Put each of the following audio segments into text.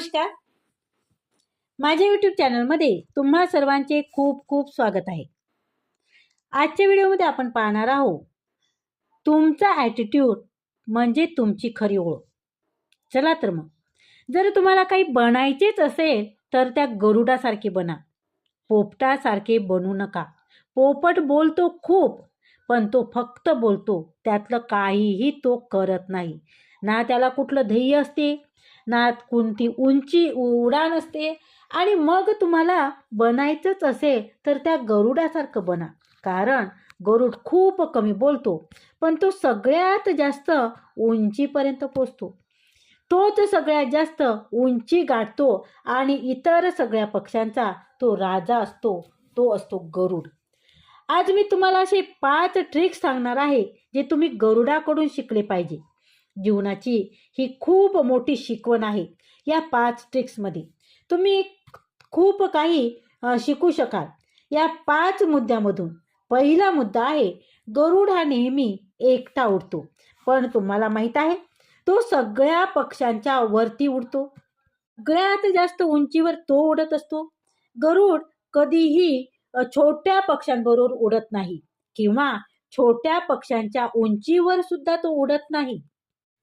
नमस्कार. माझ्या यूट्यूब चॅनलमध्ये तुम्हा सर्वांचे खूप खूप स्वागत आहे. आजच्या व्हिडिओमध्ये आपण पाहणार आहोत तुमचा ॲटिट्यूड म्हणजे तुमची खरी ओळख. चला तर मग. जर तुम्हाला काही बनायचेच असेल तर त्या गरुडासारखे बना. पोपटासारखे बनू नका. पोपट बोलतो खूप पण तो फक्त बोलतो. त्यातलं काहीही तो करत नाही. ना त्याला कुठलं ध्येय असते नात कोणती उंची उडान असते आणि मग तुम्हाला बनायचंच असेल तर त्या गरुडासारखं बना. कारण गरुड खूप कमी बोलतो पण तो सगळ्यात जास्त उंचीपर्यंत पोचतो. तोच सगळ्यात जास्त उंची गाठतो आणि इतर सगळ्या पक्ष्यांचा तो राजा असतो तो असतो गरुड. आज मी तुम्हाला असे पाच ट्रिक्स सांगणार आहे जे तुम्ही गरुडाकडून शिकले पाहिजे. जीवनाची ही खूप मोठी शिकवण आहे. या पाच ट्रिक्समध्ये तुम्ही खूप काही शिकू शकाल. या पाच मुद्द्यामधून पहिला मुद्दा आहे गरुड हा नेहमी एकटा उडतो. पण तुम्हाला माहीत आहे तो सगळ्या पक्ष्यांच्या वरती उडतो. सगळ्यात जास्त उंचीवर तो उडत असतो. गरुड कधीही छोट्या पक्ष्यांबरोबर उडत नाही. किंवा छोट्या पक्ष्यांच्या उंचीवर सुद्धा तो उडत नाही.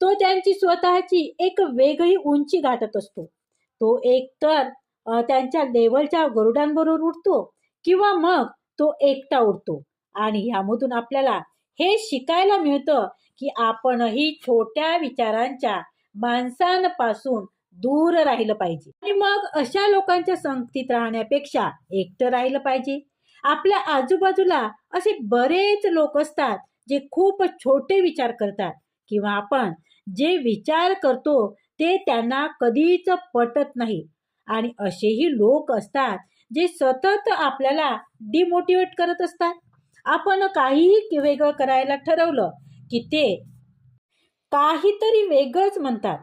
तो त्यांची स्वतःची एक वेगळी उंची गाठत असतो. तो एकतर तर त्यांच्या लेवलच्या गरुडांबरोबर उडतो किंवा मग तो एकटा उडतो. आणि यामधून आपल्याला हे शिकायला मिळतं की आपणही छोट्या विचारांच्या माणसांपासून दूर राहिलं पाहिजे. आणि मग अशा लोकांच्या संगतीत राहण्यापेक्षा एकटं राहिलं पाहिजे. आपल्या आजूबाजूला असे बरेच लोक असतात जे खूप छोटे विचार करतात. किंवा आपण जे विचार करतो ते त्यांना कधीच पटत नाही. आणि असेही लोक असतात जे सतत आपल्याला डिमोटिवेट करत असतात. आपण काहीही वेगळं करायला ठरवलं की ते काहीतरी वेगळंच म्हणतात.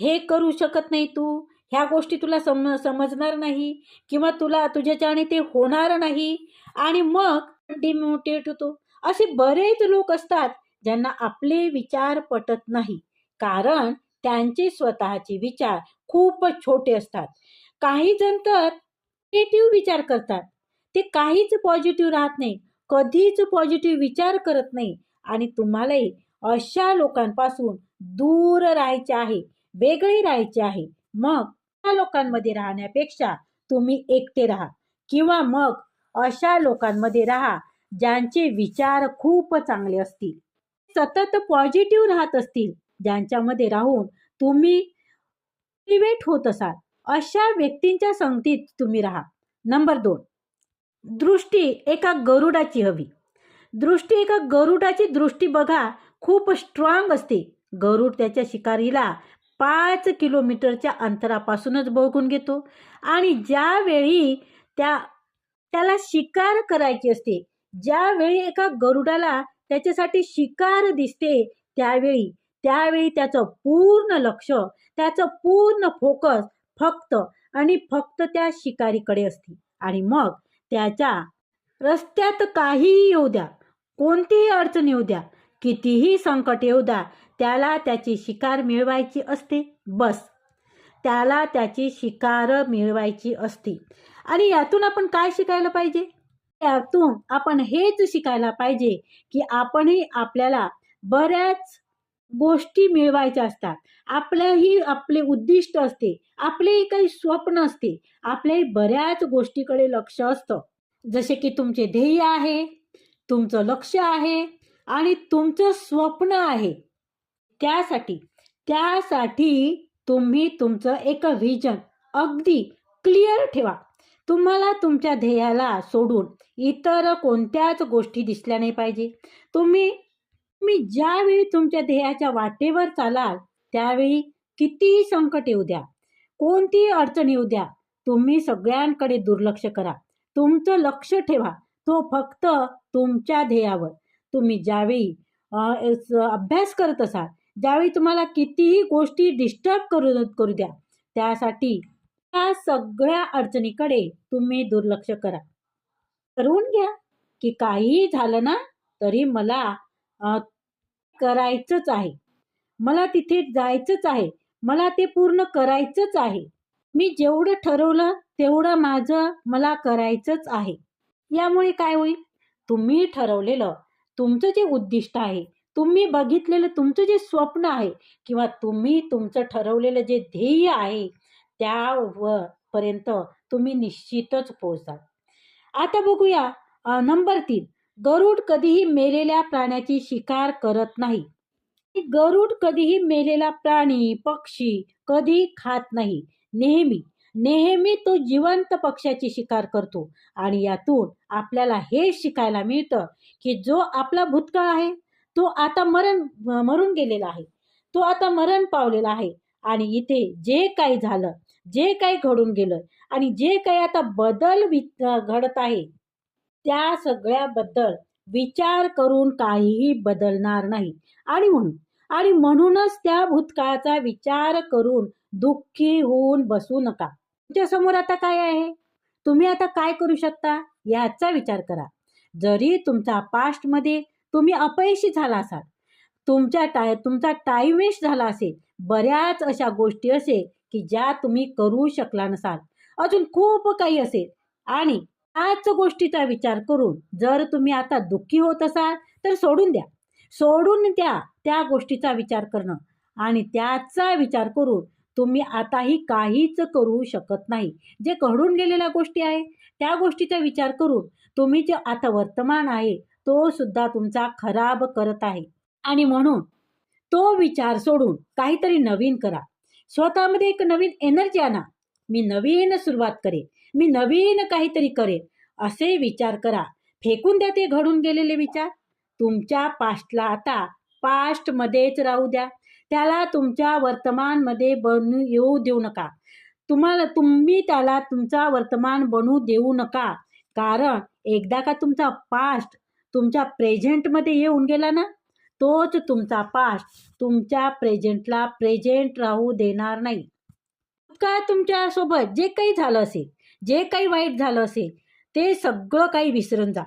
हे करू शकत नाही तू ह्या गोष्टी तुला सम समजणार नाही किंवा तुला तुझ्याच्याने ते होणार नाही आणि मग डिमोटिवेट होतो. असे बरेच लोक असतात ज्यांना आपले विचार पटत नाही. कारण त्यांचे स्वतःचे विचार खूपच छोटे असतात. काही जण तर निगेटिव्ह विचार करतात. ते काहीच पॉझिटिव्ह राहत नाही. कधीच पॉझिटिव्ह विचार करत नाही. आणि तुम्हालाही अशा लोकांपासून दूर राहायचे आहे. वेगळे राहायचे आहे. मग त्या लोकांमध्ये राहण्यापेक्षा तुम्ही एकटे राहा. किंवा मग अशा लोकांमध्ये राहा ज्यांचे विचार खूप चांगले असतील. सतत पॉझिटिव्ह राहत असतील. ज्यांच्यामध्ये राहून तुम्ही मोटिवेट होत असाल अशा व्यक्तींच्या संगतीत तुम्ही राहा. नंबर दोन दृष्टी एका गरुडाची हवी. दृष्टी एका गरुडाची दृष्टी बघा खूप स्ट्रॉंग असते. गरुड त्याच्या शिकारीला पाच किलोमीटरच्या अंतरापासूनच बघून घेतो. आणि ज्यावेळी त्या त्याला शिकार करायची असते ज्यावेळी एका गरुडाला त्याच्यासाठी शिकार दिसते त्यावेळी त्यावेळी त्याचं पूर्ण लक्ष त्याचं पूर्ण फोकस फक्त आणि फक्त त्या शिकारीकडे असते. आणि मग त्याच्या रस्त्यात काहीही येऊ द्या कोणतीही अडचण येऊ द्या कितीही संकट येऊ द्या त्याला त्याची शिकार मिळवायची असते. बस. त्याला त्याची शिकार मिळवायची असते. आणि यातून आपण काय शिकायला पाहिजे? यातून आपण हेच शिकायला पाहिजे की आपणही आपल्याला बऱ्याच गोष्टी मिळवायच्या असतात. आपल्याही आपले उद्दिष्ट असते. आपलेही काही स्वप्न असते. आपल्याही बऱ्याच गोष्टीकडे लक्ष असतं. जसे की तुमचे ध्येय आहे तुमचं लक्ष आहे आणि तुमचं स्वप्न आहे. त्यासाठी त्यासाठी तुम्ही तुमचं एक व्हिजन अगदी क्लिअर ठेवा. तुम्हाला तुमच्या ध्येयाला सोडून इतर कोणत्याच गोष्टी दिसल्या नाही पाहिजे. तुम्ही तुम्ही ज्यावेळी तुमच्या ध्येयाच्या वाटेवर चालाल त्यावेळी कितीही संकट येऊ द्या. कोणतीही अडचण येऊ द्या. तुम्ही सगळ्यांकडे दुर्लक्ष करा. तुमचं लक्ष ठेवा. तो फक्त तुमच्या ध्येयावर तुम्ही ज्यावेळी अभ्यास करत असाल ज्यावेळी तुम्हाला कितीही गोष्टी डिस्टर्ब करू करू द्या त्यासाठी त्या सगळ्या अडचणीकडे तुम्ही दुर्लक्ष करा. करून घ्या. की काहीही झालं ना तरी मला करायचंच आहे. मला तिथे जायचंच आहे. मला ते पूर्ण करायचंच आहे. मी जेवढं ठरवलं तेवढं माझं मला करायचंच आहे. यामुळे काय होईल? तुम्ही ठरवलेलं तुमचं जे उद्दिष्ट आहे तुम्ही बघितलेलं तुमचं जे स्वप्न आहे किंवा तुम्ही तुमचं ठरवलेलं जे ध्येय आहे त्या पर्यंत तुम्ही निश्चितच पोहोचाल. आता बघूया नंबर तीन. गरुड कधीही मेलेल्या प्राण्याची शिकार करत नाही. गरुड कधीही मेलेला प्राणी पक्षी कधी खात नाही. नेहमी नेहमी तो जिवंत पक्ष्याची शिकार करतो. आणि यातून आपल्याला हे शिकायला मिळतं की जो आपला भूतकाळ आहे तो आता मरण मरून गेलेला आहे. तो आता मरण पावलेला आहे. आणि इथे जे काही झालं जे काही घडून गेलं आणि जे काही आता बदल वि घडत आहे त्या सगळ्याबद्दल विचार करून काहीही बदलणार नाही. आणि म्हणून आणि म्हणूनच त्या भूतकाळाचा विचार करून दुःखी होऊन बसू नका. तुमच्यासमोर आता काय आहे? तुम्ही आता काय करू शकता? याचा विचार करा. जरी तुमचा पास्टमध्ये तुम्ही अपयशी झाला असाल तुमच्या टाय तुमचा टाईम वेस्ट झाला असेल बऱ्याच अशा गोष्टी असेल की ज्या तुम्ही करू शकला नसाल. अजून खूप काही असेल. आणि त्याच गोष्टीचा विचार करून जर तुम्ही आता दुःखी होत असाल तर सोडून द्या. सोडून द्या त्या गोष्टीचा विचार करणं आणि त्याचा विचार करून तुम्ही आताही काहीच करू शकत नाही. जे घडून गेलेल्या गोष्टी आहे त्या गोष्टीचा विचार करून तुम्ही जे आता वर्तमान आहे तो सुद्धा तुमचा खराब करत आहे. आणि म्हणून तो विचार सोडून काहीतरी नवीन करा. स्वतःमध्ये एक नवीन एनर्जी आणा. मी नवीन सुरुवात करेन. मी नवीन काहीतरी करेन. असे विचार करा. फेकून द्या ते घडून गेलेले विचार. तुमच्या पास्टला आता पास्टमध्येच राहू द्या. त्याला तुमच्या वर्तमानमध्ये बनू येऊ देऊ नका. तुम्हाला तुम्ही त्याला तुमचा वर्तमान बनवू देऊ नका. कारण एकदा का तुमचा पास्ट तुमच्या प्रेझेंटमध्ये येऊन गेला ना तोच तुमचा पास्ट तुमच्या प्रेझेंटला प्रेझेंट राहू देणार नाही. काय तुमच्यासोबत जे काही झालं असेल जे काही वाईट झालं असेल ते सगळं काही विसरून जा.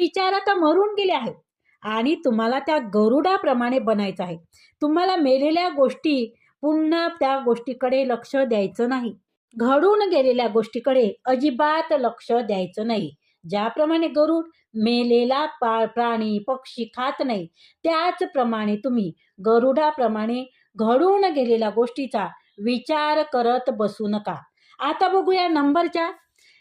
विचार आता मरून गेले आहेत. आणि तुम्हाला त्या गरुडाप्रमाणे बनायचं आहे. तुम्हाला मेलेल्या गोष्टी पुन्हा त्या गोष्टीकडे लक्ष द्यायचं नाही. घडून गेलेल्या गोष्टीकडे अजिबात लक्ष द्यायचं नाही. ज्याप्रमाणे गरुड मेलेला पा प्राणी पक्षी खात नाही त्याचप्रमाणे तुम्ही गरुडाप्रमाणे घडून गेलेल्या गोष्टीचा विचार करत बसू नका. आता बघूया नंबरच्या.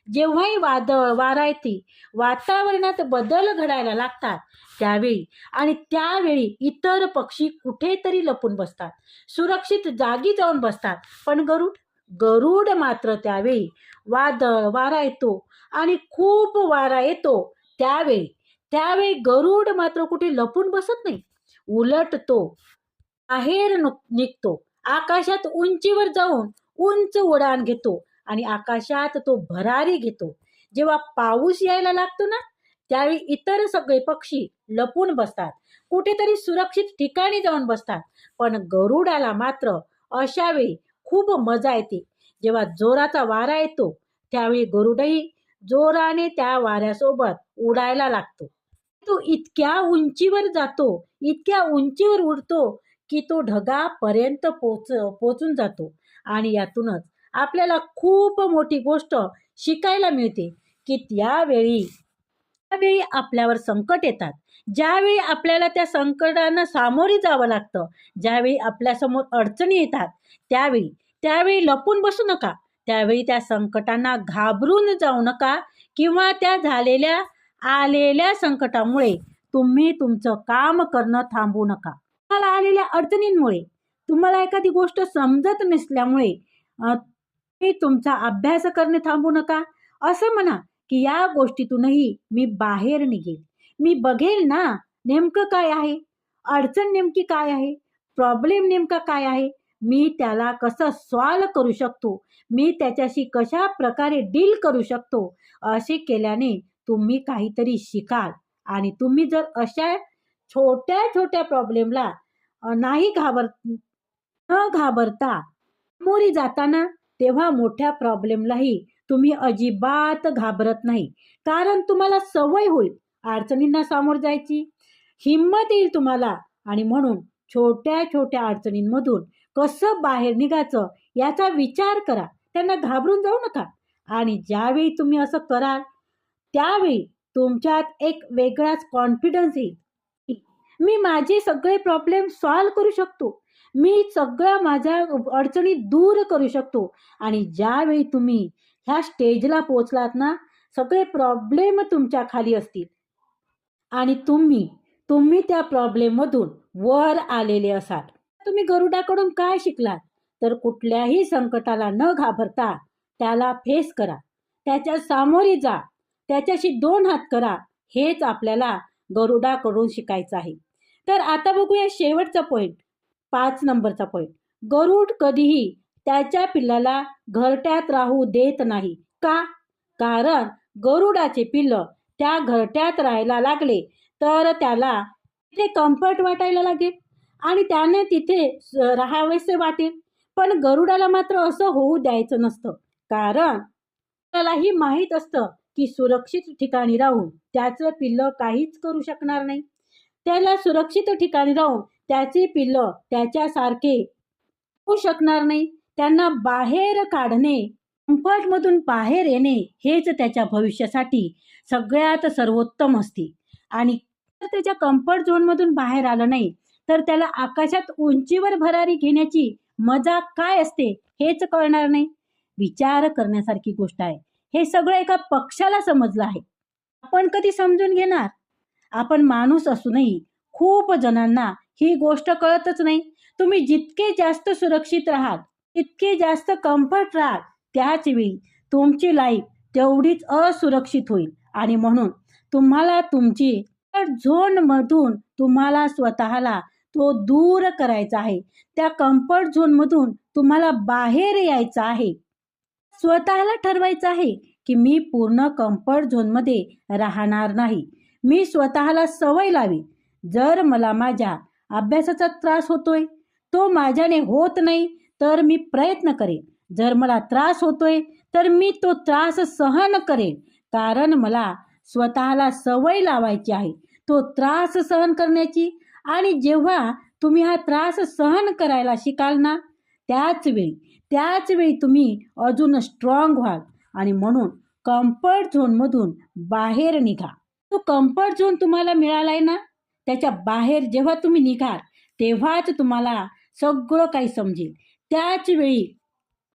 जेव्हाही वादळ वारा येते वातावरणात बदल घडायला लागतात त्यावेळी आणि त्यावेळी इतर पक्षी कुठेतरी लपून बसतात. सुरक्षित जागी जाऊन बसतात. पण गरुड गरुड मात्र त्यावेळी वादळ वारा येतो आणि खूप वारा येतो त्यावेळी. त्यावेळी गरुड मात्र कुठे लपून बसत नाही. उलट तो बाहेर निघतो. आकाशात उंचीवर जाऊन उंच उडान घेतो आणि आकाशात तो भरारी घेतो. जेव्हा पाऊस यायला लागतो ना त्यावेळी इतर सगळे पक्षी लपून बसतात. कुठेतरी सुरक्षित ठिकाणी जाऊन बसतात. पण गरुडाला मात्र अशा वेळी खूप मजा येते. जेव्हा जोराचा वारा येतो त्यावेळी गरुडही जोराने त्या वाऱ्यासोबत उडायला लागतो. तो इतक्या उंचीवर जातो इतक्या उंचीवर उडतो की तो ढगापर्यंत पोच पोचून जातो. आणि यातूनच आपल्याला खूप मोठी गोष्ट शिकायला मिळते की त्यावेळी त्यावेळी आपल्यावर संकट येतात. ज्यावेळी आपल्याला त्या संकटांना सामोरे जावं लागतं ज्यावेळी आपल्यासमोर अडचणी येतात त्यावेळी त्यावेळी लपून बसू नका. त्यावेळी त्या संकटांना घाबरून जाऊ नका किंवा त्या झालेल्या आलेल्या संकटामुळे तुम्ही तुमचं काम करणं थांबू नका. तुम्हाला आलेल्या अडचणींमुळे तुम्हाला एखादी गोष्ट समजत नसल्यामुळे तुम्ही तुमचा अभ्यास करणे थांबू नका. असं म्हणा की या गोष्टीतूनही मी बाहेर निघेल. मी बघेल ना नेमकं काय आहे? अडचण नेमकी काय आहे? प्रॉब्लेम नेमका काय आहे? मी त्याला कसं सॉल्व करू शकतो? मी त्याच्याशी कशा प्रकारे डील करू शकतो? असे केल्याने तुम्ही काहीतरी शिकाल. आणि तुम्ही जर अशा छोट्या छोट्या प्रॉब्लेमला नाही घाबर न घाबरता मोरी जाताना तेव्हा मोठ्या प्रॉब्लेमलाही तुम्ही अजिबात घाबरत नाही. कारण तुम्हाला सवय होईल अडचणींना सामोर जायची. हिंमत येईल तुम्हाला आणि म्हणून छोट्या छोट्या अडचणींमधून कसं बाहेर निघायचं याचा विचार करा. त्यांना घाबरून जाऊ नका. आणि ज्यावेळी तुम्ही असं कराल त्यावेळी तुमच्यात एक वेगळाच कॉन्फिडन्स येईल. मी माझे सगळे प्रॉब्लेम सॉल्व करू शकतो. मी सगळ्या माझ्या अडचणी दूर करू शकतो. आणि ज्यावेळी तुम्ही ह्या स्टेजला पोचलात ना सगळे प्रॉब्लेम तुमच्या खाली असतील. आणि तुम्ही तुम्ही त्या प्रॉब्लेममधून वर आलेले असाल. तुम्ही गरुडाकडून काय शिकलात? तर कुठल्याही संकटाला न घाबरता त्याला फेस करा. त्याच्या सामोरी जा. त्याच्याशी दोन हात करा. हेच आपल्याला गरुडाकडून शिकायचं आहे. तर आता बघूया शेवटचा पॉईंट पाच नंबरचा पॉईंट गरुड कधीही त्याच्या पिल्लाला घरट्यात राहू देत नाही. का? कारण गरुडाचे पिल्लं त्या घरट्यात राहायला लागले तर त्याला तिथे कम्फर्ट वाटायला लागेल आणि त्याने तिथे राहावेसे वाटेल. पण गरुडाला मात्र असं होऊ द्यायचं नसतं. कारण त्यालाही माहीत असतं की सुरक्षित ठिकाणी राहून त्याचं पिल्लं काहीच करू शकणार नाही. त्याला सुरक्षित ठिकाणी राहून त्याचे पिल्लं त्याच्यासारखे होऊ शकणार नाही. त्यांना बाहेर काढणे कम्फर्टमधून बाहेर येणे हेच त्याच्या भविष्यासाठी सगळ्यात सर्वोत्तम असते आणि जर त्याच्या कम्फर्ट झोनमधून बाहेर आलं नाही तर त्याला आकाशात उंचीवर भरारी घेण्याची मजा काय असते हेच कळणार नाही. विचार करण्यासारखी गोष्ट आहे. हे सगळं एका पक्षाला समजलं आहे. आपण कधी समजून घेणार? आपण माणूस असूनही खूप जणांना ही गोष्ट कळतच नाही. तुम्ही जितके जास्त सुरक्षित राहाल तितके जास्त कम्फर्ट राहाल त्याच वेळी तुमची लाईफ तेवढीच असुरक्षित होईल. आणि म्हणून तुम्हाला तुमची झोनमधून तुम्हाला स्वतःला तो दूर करायचा आहे. त्या कम्फर्ट झोनमधून तुम्हाला बाहेर यायचं आहे. स्वतःला ठरवायचं आहे की मी पूर्ण कम्फर्ट झोनमध्ये राहणार नाही. मी स्वतःला सवय लावी. जर मला माझ्या अभ्यासाचा त्रास होतोय तो माझ्याने होत नाही तर मी प्रयत्न करेन. जर मला त्रास होतोय तर मी तो त्रास सहन करेन. कारण मला स्वतःला सवय लावायची आहे. तो त्रास सहन करण्याची आणि जेव्हा तुम्ही हा त्रास सहन करायला शिकाल ना त्याच वेळी त्याच वेळी तुम्ही अजून स्ट्रॉंग व्हाल आणि म्हणून कम्फर्ट झोनमधून बाहेर निघा. तो कम्फर्ट झोन तुम्हाला मिळाला आहे ना त्याच्या बाहेर जेव्हा तुम्ही निघाल तेव्हाच तुम्हाला सगळं काही समजेल. त्याच वेळी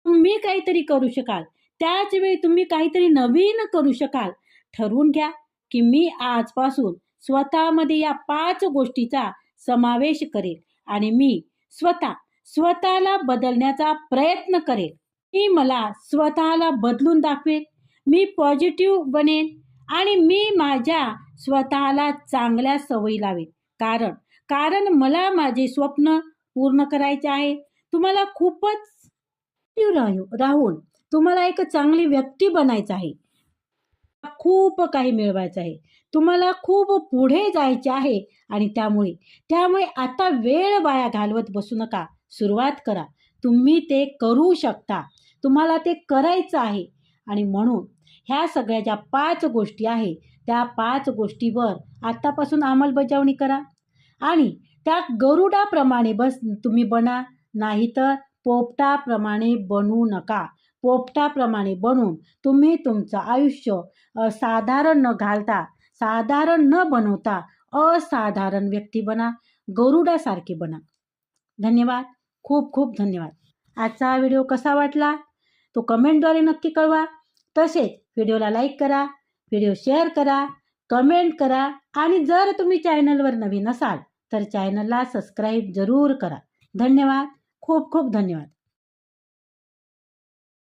तुम्ही काहीतरी करू शकाल. त्याच वेळी तुम्ही काहीतरी नवीन करू शकाल. ठरवून घ्या की मी आजपासून स्वतःमध्ये या पाच गोष्टीचा समावेश करेल आणि मी स्वतः स्वतःला बदलण्याचा प्रयत्न करेल. मी मला स्वतःला बदलून दाखवेल. मी पॉझिटिव्ह बनेन. आणि मी माझ्या स्वतःला चांगल्या सवयी लावेन कारण कारण मला माझे स्वप्न पूर्ण करायचे आहे. तुम्हाला खूपच राहू राहून तुम्हाला एक चांगली व्यक्ती बनायचं आहे. खूप काही मिळवायचं आहे. तुम्हाला खूप पुढे जायचे आहे आणि त्यामुळे त्यामुळे आता वेळ वाया घालवत बसू नका. सुरुवात करा. तुम्ही ते करू शकता. तुम्हाला ते करायचं आहे. आणि म्हणून ह्या सगळ्या ज्या पाच गोष्टी आहे त्या पाच गोष्टीवर आत्तापासून अंमलबजावणी करा. आणि त्या गरुडाप्रमाणे बस तुम्ही बना नाहीतर पोपटाप्रमाणे बनू नका. पोपटाप्रमाणे बनून तुम्ही तुमचं आयुष्य साधारण न घालता साधारण न बनवता असाधारण व्यक्ती बना गरुडासारखे बना. धन्यवाद. खूप खूप धन्यवाद. आजचा व्हिडिओ कसा वाटला? तो कमेंटद्वारे नक्की कळवा. तसेच व्हिडिओला लाईक करा व्हिडिओ शेअर करा कमेंट करा आणि जर तुम्ही चॅनलवर नवीन असाल तर चॅनलला सबस्क्राईब जरूर करा. धन्यवाद. खूप खूप धन्यवाद.